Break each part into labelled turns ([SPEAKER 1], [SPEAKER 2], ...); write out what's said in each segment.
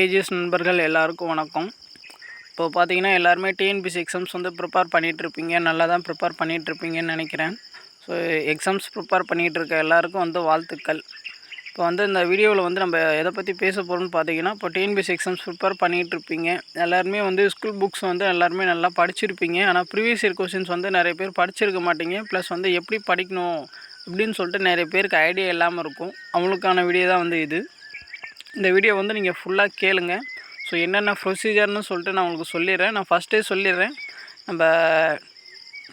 [SPEAKER 1] AGS நண்பர்கள் எல்லாருக்கும் வணக்கம். இப்போ பார்த்தீங்கன்னா எல்லாருமே டிஎன்பிசி எக்ஸாம்ஸ் வந்து ப்ரிப்பேர் பண்ணிகிட்ருப்பீங்க நல்லா தான் ப்ரிப்பேர் பண்ணிகிட்ருப்பீங்கன்னு நினைக்கிறேன். ஸோ எக்ஸாம்ஸ் ப்ரிப்பேர் பண்ணிகிட்டு இருக்க எல்லாருக்கும் வந்து வாழ்த்துக்கள். இப்போ வந்து இந்த வீடியோவில் வந்து நம்ம எதை பற்றி பேச போகிறோம்னு பார்த்தீங்கன்னா இப்போ டிஎன்பிசி எக்ஸாம்ஸ் ப்ரிப்பேர் பண்ணிகிட்ருப்பீங்க எல்லாருமே வந்து ஸ்கூல் புக்ஸ் வந்து எல்லாருமே நல்லா படிச்சிருப்பீங்க. ஆனால் ப்ரீவியஸ் இயர் கொஷின்ஸ் வந்து நிறைய பேர் படிச்சிருக்க மாட்டீங்க. ப்ளஸ் வந்து எப்படி படிக்கணும் அப்படின்னு சொல்லிட்டு நிறைய பேருக்கு ஐடியா இல்லாமல் இருக்கும். அவங்களுக்கான வீடியோ தான் வந்து இது. இந்த வீடியோ வந்து நீங்கள் ஃபுல்லாக கேளுங்க. ஸோ என்னென்ன ப்ரொசீஜர்னு சொல்லிட்டு நான் உங்களுக்கு சொல்லிடுறேன். நான் ஃபஸ்ட்டே சொல்லிடுறேன். நம்ம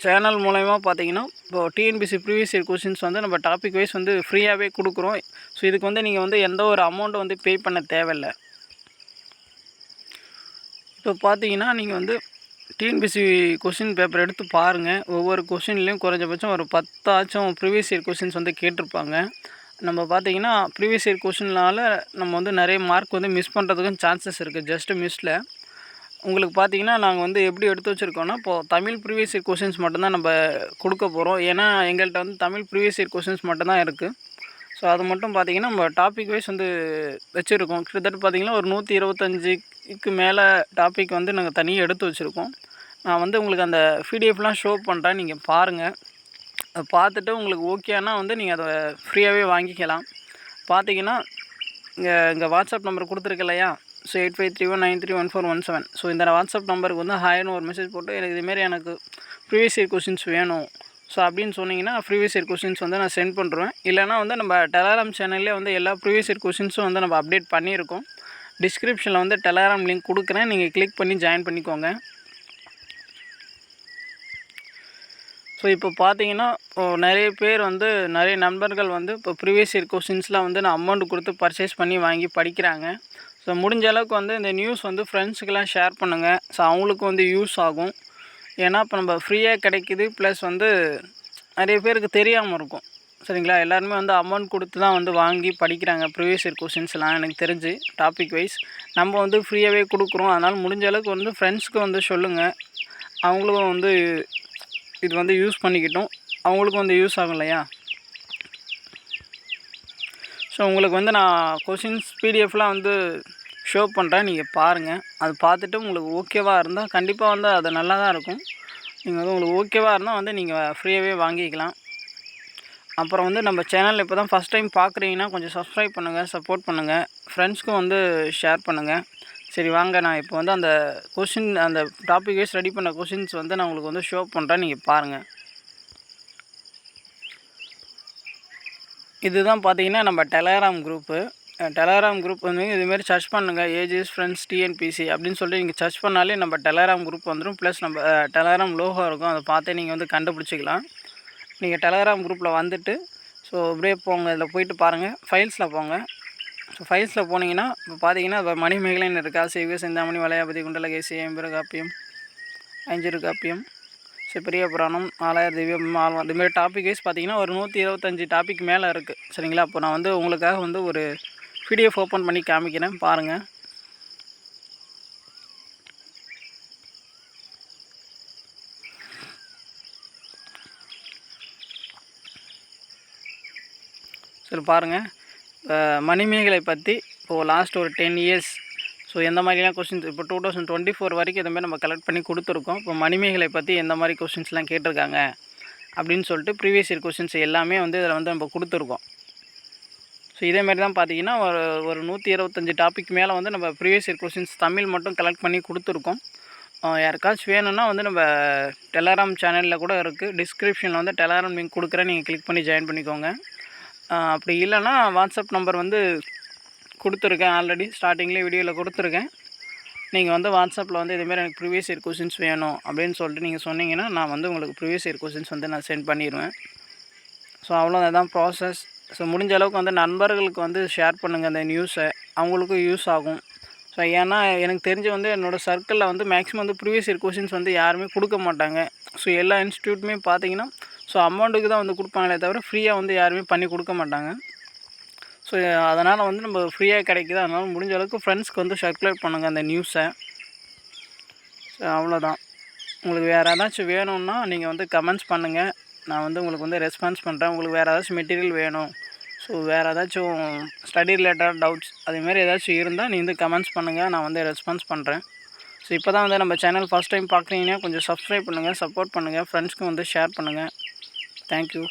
[SPEAKER 1] சேனல் மூலயமா பார்த்தீங்கன்னா இப்போ டிஎன்பிசி ப்ரீவியஸ் இயர் கொஷின்ஸ் வந்து நம்ம டாபிக் வைஸ் வந்து ஃப்ரீயாகவே கொடுக்குறோம். ஸோ இதுக்கு வந்து நீங்கள் வந்து எந்த ஒரு அமௌண்ட்டும் வந்து பே பண்ண தேவையில்லை. இப்போ பார்த்தீங்கன்னா நீங்கள் வந்து டிஎன்பிசி கொஷின் பேப்பர் எடுத்து பாருங்கள் ஒவ்வொரு கொஷின்லேயும் குறைஞ்சபட்சம் ஒரு பத்தாச்சும் ப்ரீவியஸ் இயர் கொஷின்ஸ் வந்து கேட்டிருப்பாங்க. நம்ம பார்த்தீங்கன்னா ப்ரீவியஸ் இயர் கொஷினால் நம்ம வந்து நிறைய மார்க் வந்து மிஸ் பண்ணுறதுக்கும் சான்சஸ் இருக்குது ஜஸ்ட்டு மிஸ்ஸில் உங்களுக்கு பார்த்தீங்கன்னா நாங்கள் வந்து எப்படி எடுத்து வச்சுருக்கோன்னா இப்போது தமிழ் ப்ரீவியஸ் இயர் கொஷின்ஸ் மட்டும்தான் நம்ம கொடுக்க போகிறோம் ஏன்னா எங்கள்கிட்ட வந்து தமிழ் ப்ரீவியஸ் இயர் கொஷின்ஸ் மட்டும்தான் இருக்குது ஸோ அது மட்டும் பார்த்தீங்கன்னா நம்ம டாபிக் வைஸ் வந்து வச்சுருக்கோம். கிட்டத்தட்ட பார்த்திங்கன்னா ஒரு நூற்றி இருபத்தஞ்சிக்கு மேலே டாபிக் வந்து நாங்கள் தனியாக எடுத்து வச்சுருக்கோம். நான் வந்து உங்களுக்கு அந்த பிடிஎஃப்லாம் ஷோ பண்ணுறேன் நீங்கள் பாருங்கள் பார்த்துட்டு உங்களுக்கு ஓகேனா வந்து நீங்கள் அதை ஃப்ரீயாகவே வாங்கிக்கலாம். பார்த்தீங்கன்னா இங்கே இங்கே வாட்ஸ்அப் நம்பர் கொடுத்துருக்கு இல்லையா? So eight five three one nine three one four one seven so இந்த வாட்ஸ்அப் நம்பருக்கு வந்து ஹாய்னு ஒரு மெசேஜ் போட்டு எனக்கு இதுமாரி எனக்கு ப்ரீவியஸ் இயர் கொஷின்ஸ் வேணும். ஸோ அப்படின்னு சொன்னீங்கன்னா ப்ரீவியஸ் இயர் கொஷின்ஸ் வந்து நான் சென்ட் பண்ணுறேன் இல்லைனா வந்து நம்ம டெலாகிராம் சேனல்லே வந்து எல்லா ப்ரீவியஸ் இயர் கொஷின்ஸும் வந்து நம்ம அப்டேட் பண்ணியிருக்கோம். டிஸ்கிரிப்ஷனில் வந்து டெலாகிராம் லிங்க் கொடுக்குறேன். நீங்கள் கிளிக் பண்ணி ஜாயின் பண்ணிக்கோங்க. ஸோ இப்போ பார்த்தீங்கன்னா நிறைய பேர் வந்து நிறைய நண்பர்கள் வந்து இப்போ ப்ரீவியஸ் இயர் கொஷின்ஸ்லாம் வந்து நான் அமௌண்ட் கொடுத்து பர்ச்சேஸ் பண்ணி வாங்கி படிக்கிறாங்க. ஸோ முடிஞ்ச அளவுக்கு வந்து இந்த நியூஸ் வந்து ஃப்ரெண்ட்ஸுக்கெல்லாம் ஷேர் பண்ணுங்கள் ஸோ அவங்களுக்கு வந்து யூஸ் ஆகும். ஏன்னா இப்போ நம்ம ஃப்ரீயாக கிடைக்கிது ப்ளஸ் வந்து நிறைய பேருக்கு தெரியாமல் இருக்கும். சரிங்களா? எல்லாருமே வந்து அமௌண்ட் கொடுத்து தான் வந்து வாங்கி படிக்கிறாங்க ப்ரீவியஸ் இயர் கொஷின்ஸ்லாம் எனக்கு தெரிஞ்சு டாபிக் வைஸ் நம்ம வந்து ஃப்ரீயாகவே கொடுக்குறோம். அதனால் முடிஞ்ச அளவுக்கு வந்து ஃப்ரெண்ட்ஸ்க்கு வந்து சொல்லுங்கள் அவங்களும் வந்து இது வந்து யூஸ் பண்ணிக்கிட்டோம். அவங்களுக்கும் வந்து யூஸ் ஆகும் இல்லையா? ஸோ உங்களுக்கு வந்து நான் கொஷின்ஸ் பிடிஎஃப்லாம் வந்து ஷோ பண்ணுறேன் நீங்கள் பாருங்கள் அது பார்த்துட்டு உங்களுக்கு ஓகேவாக இருந்தால் கண்டிப்பாக வந்து அது நல்லா தான் இருக்கும். நீங்கள் வந்து உங்களுக்கு ஓகேவாக இருந்தால் வந்து நீங்கள் ஃப்ரீயாகவே வாங்கிக்கலாம். அப்புறம் வந்து நம்ம சேனல் இப்போ தான் ஃபஸ்ட் டைம் பார்க்குறீங்கன்னா கொஞ்சம் சப்ஸ்கிரைப் பண்ணுங்கள் சப்போர்ட் பண்ணுங்கள் ஃப்ரெண்ட்ஸ்க்கும் வந்து ஷேர் பண்ணுங்கள் சரி வாங்க. நான் இப்போ வந்து அந்த கொஷின் அந்த டாபிக் வைஸ் ரெடி பண்ண கொஷின்ஸ் வந்து நான் உங்களுக்கு வந்து ஷோ பண்ணுறேன் நீங்கள் பாருங்கள் இதுதான் பார்த்தீங்கன்னா நம்ம டெலகிராம் குரூப்பு டெலகிராம் குரூப் வந்து இதுமாரி சர்ச் பண்ணுங்கள் ஏஜிஎஸ் ஃப்ரெண்ட்ஸ் டிஎன்பிசி அப்படின்னு சொல்லிட்டு நீங்கள் சர்ச் பண்ணாலே நம்ம டெலகிராம் குரூப் வந்துடும் ப்ளஸ் நம்ம டெலகிராம் லோகோ இருக்கும். அதை பார்த்தே நீங்கள் வந்து கண்டுபிடிச்சிக்கலாம். நீங்கள் டெலகிராம் குரூப்பில் வந்துட்டு ஸோ அப்படியே போங்க. இதில் போயிட்டு பாருங்கள் ஃபைல்ஸில் போங்க. ஸோ ஃபைல்ஸில் போனீங்கன்னா இப்போ பார்த்தீங்கன்னா இப்போ மணிமேகலைன்னு இருக்கா? சிவ சிந்தாமணி வளையாபதி குண்டலகேசி ஐம்பது காப்பியம் அஞ்சிரு காப்பியம் சிப்பரிய புராணம் நாலாயிரம் திவ்யம் ஆழ்வா இதுமாரி டாபிக் வைஸ் பார்த்தீங்கன்னா ஒரு நூற்றி இருபத்தஞ்சி டாபிக் மேலே இருக்குது சரிங்களா? அப்போ நான் வந்து உங்களுக்காக வந்து ஒரு பிடிஎஃப் ஓப்பன் பண்ணி காமிக்கிறேன். பாருங்கள் சரி பாருங்கள் மணிமேகலை பற்றி இப்போது லாஸ்ட் ஒரு டென் இயர்ஸ் ஸோ எந்த மாதிரிலாம் கொஷின்ஸ் இப்போ டூ தௌசண்ட் டுவெண்ட்டி ஃபோர் வரைக்கும் இதுமாதிரி நம்ம கலெக்ட் பண்ணி கொடுத்துருக்கோம். இப்போ மணிமேகலை பற்றி எந்த மாதிரி கொஷின்ஸ்லாம் கேட்டிருக்காங்க? அப்படின்னு சொல்லிட்டு ப்ரீவியஸ் இயர் கொஷின்ஸ் எல்லாமே வந்து இதில் வந்து நம்ம கொடுத்துருக்கோம். ஸோ இதேமாரி தான் பார்த்தீங்கன்னா ஒரு ஒரு நூற்றி இருபத்தஞ்சி டாபிக் மேலே வந்து நம்ம ப்ரீவியஸ் இயர் கொஷின்ஸ் தமிழ் மட்டும் கலெக்ட் பண்ணி கொடுத்துருக்கோம். யாருக்காச்சும் வேணும்னா வந்து நம்ம டெலாராம் சேனலில் கூட இருக்குது டிஸ்கிரிப்ஷனில் வந்து டெலாராம் லிங்க் கொடுக்குறேன். நீங்கள் கிளிக் பண்ணி ஜாயின் பண்ணிக்கோங்க. அப்படி இல்லைன்னா வாட்ஸ்அப் நம்பர் வந்து கொடுத்துருக்கேன் ஆல்ரெடி. ஸ்டார்டிங்லேயே வீடியோவில் கொடுத்துருக்கேன். நீங்கள் வந்து வாட்ஸ்அப்பில் வந்து இதுமாரி எனக்கு ப்ரீவியஸ் இயர் கொஷின்ஸ் வேணும் அப்படின்னு சொல்லிட்டு நீங்கள் சொன்னீங்கன்னா நான் வந்து உங்களுக்கு ப்ரீவியஸ் இயர் கொஷின்ஸ் வந்து நான் சென்ட் பண்ணிடுவேன் ஸோ அவ்வளோ அதுதான் ப்ராசஸ் ஸோ முடிஞ்ச அளவுக்கு வந்து நண்பர்களுக்கு வந்து ஷேர் பண்ணுங்கள் அந்த நியூஸை அவங்களுக்கும் யூஸ் ஆகும். ஸோ ஏன்னா எனக்கு தெரிஞ்சு வந்து என்னோடய சர்க்கிளில் வந்து மேக்ஸிமம் வந்து ப்ரீவியஸ் இயர் கொஷின்ஸ் வந்து யாருமே கொடுக்க மாட்டாங்க. ஸோ எல்லா இன்ஸ்டியூட்டுமே பார்த்தீங்கன்னா ஸோ அமௌண்ட்டுக்கு தான் வந்து கொடுப்பாங்களே தவிர ஃப்ரீயாக வந்து யாருமே பண்ணி கொடுக்க மாட்டாங்க. ஸோ அதனால் வந்து நம்ம ஃப்ரீயாக கிடைக்கிது? அதனால் முடிஞ்ச அளவுக்கு ஃப்ரெண்ட்ஸ்க்கு வந்து சர்க்குலேட் பண்ணுங்கள் அந்த நியூஸை ஸோ அவ்வளோதான் உங்களுக்கு வேறு ஏதாச்சும் வேணும்னா நீங்கள் வந்து கமெண்ட்ஸ் பண்ணுங்கள் நான் வந்து உங்களுக்கு வந்து ரெஸ்பான்ஸ் பண்ணுறேன் உங்களுக்கு வேறு ஏதாச்சும் மெட்டீரியல் வேணும். ஸோ வேறு ஏதாச்சும் ஸ்டடி ரிலேட்டட் டவுட்ஸ் அதேமாரி ஏதாச்சும் இருந்தால் நீ வந்து கமெண்ட்ஸ் பண்ணுங்கள் நான் வந்து ரெஸ்பான்ஸ் பண்ணுறேன் ஸோ இப்போ தான் வந்து நம்ம சேனல் ஃபஸ்ட் டைம் பார்க்குறீங்கன்னா கொஞ்சம் சப்ஸ்கிரைப் பண்ணுங்கள் சப்போர்ட் பண்ணுங்கள் ஃப்ரெண்ட்ஸ்க்கும் வந்து ஷேர் பண்ணுங்கள் thank you.